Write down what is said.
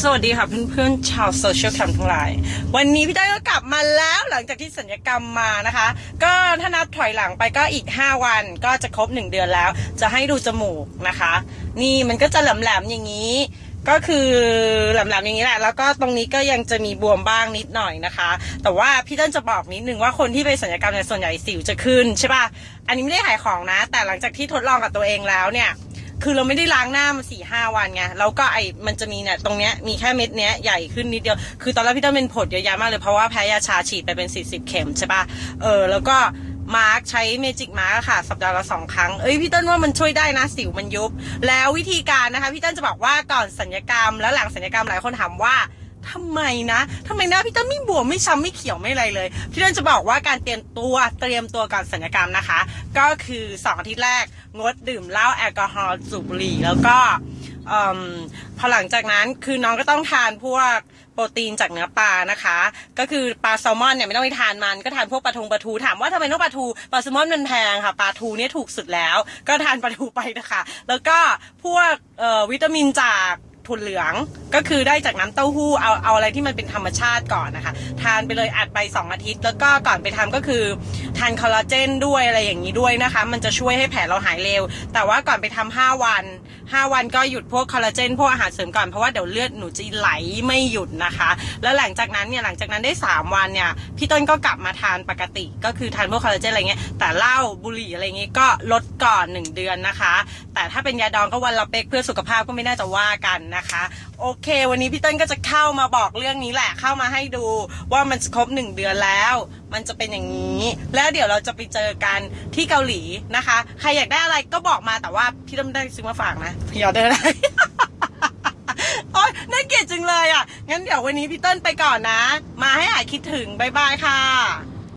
สวัสดีค่ะเพื่อนๆชาวโซเชียลแคมทั้งหลาย วันนี้พี่ต้ก็กลับมาแล้วหลังจากที่สัญญกรรมมานะคะ ก็ถ้านับถอยหลังไปก็อีก 5 วันก็จะครบ 1 เดือนแล้ว จะให้ดูจมูกนะคะ นี่มันก็จะแหลมๆอย่างนี้ ก็คือแหลมๆอย่างนี้แหละ แล้วก็ตรงนี้ก็ยังจะมีบวมบ้างนิดหน่อยนะคะ แต่ว่าพี่ต้นจะบอกนิดนึงว่าคนที่ไปสัญญกรรมเนี่ยส่วนใหญ่สิวจะขึ้นใช่ป่ะอันนี้ไม่ได้ขายของนะ แต่หลังจากที่ทดลองกับตัวเองแล้วเนี่ย คือเราไม่ได้ล้างหน้ามาสี่ห้าวันไงแล้วก็ไอมันจะมีเนี่ยตรงเนี้ยมีแค่เม็ดเนี้ยใหญ่ขึ้นนิดเดียว คือตอนแรกพี่ต้นเป็นผดเยอะแยะมากเลยเพราะว่าแพ้ยาชาฉีดไปเป็นสี่สิบเข็มใช่ปะเออแล้วก็มาร์กใช้เมจิกมาร์กค่ะ สัปดาห์ละสองครั้ง เอ้ยพี่ต้นว่ามันช่วยได้นะสิวมันยุบ แล้ววิธีการนะคะ พี่ต้นจะบอกว่าก่อนสัญญกรรม แล้วหลังสัญญกรรมหลายคนถามว่า ทำไมนะทำไมหน้าพี่ต้นไม่บวมไม่ช้ำไม่เขียวไม่อะไรเลยพี่ต้นจะบอกว่าการเตรียมตัวเตรียมตัวก่อนสัญญกรรมนะคะ ก็คือสองอาทิตย์แรกงดดื่มเหล้าแอลกอฮอล์สูบบุหรี่แล้วก็พอหลังจากนั้นคือน้องก็ต้องทานพวกโปรตีนจากเนื้อปลานะคะ ก็คือปลาแซลมอนเนี่ยไม่ต้องไปทานมันก็ทานพวกปลาทงปลาทูถามว่าทำไมต้องปลาทูปลาแซลมอนมันแพงค่ะปลาทูเนี่ยถูกสุดแล้ว ก็ทานปลาทูไปนะคะ แล้วก็พวกวิตามินจาก ถั่วเหลืองก็คือได้จากน้ำเต้าหู้เอาเอาอะไรที่มันเป็นธรรมชาติก่อนนะคะ ทานไปเลยอัดไปสองอาทิตย์ แล้วก็ก่อนไปทำก็คือ ทานคอลลาเจนด้วยอะไรอย่างนี้ด้วยนะคะ มันจะช่วยให้แผลเราหายเร็ว แต่ว่าก่อนไปทำห้าวัน 5 วันก็หยุดพวกคอลลาเจนพวกอาหารเสริมก่อนเพราะว่าเดี๋ยวเลือดหนูจะไหลไม่หยุดนะคะ แล้วหลังจากนั้นเนี่ยหลังจากนั้นได้ 3 วันเนี่ยพี่ต้นก็กลับมาทานปกติ ก็คือทานพวกคอลลาเจนอะไรเงี้ยแต่เหล้าบุหรี่อะไรเงี้ยก็ลดก่อน 1 เดือนนะคะ แต่ถ้าเป็นยาดองก็วันละเป๊กเพื่อสุขภาพก็ไม่น่าจะว่ากันนะคะ โอเค วันนี้พี่เต้นก็จะเข้ามาบอกเรื่องนี้แหละเข้ามาให้ดูว่ามันจะครบ1เดือนแล้ว มันจะเป็นอย่างนี้ แล้วเดี๋ยวเราจะไปเจอกันที่เกาหลีนะคะ ใครอยากได้อะไรก็บอกมาแต่ว่าพี่ต้นได้ซื้อมาฝากนะพี่ออเดอร์ได้โอ๊ยน่าเกลียดจังเลยอะงั้นเดี๋ยววันนี้พี่เติ้ลไปก่อนนะ มาให้หายคิดถึงบ๊ายบายค่ะ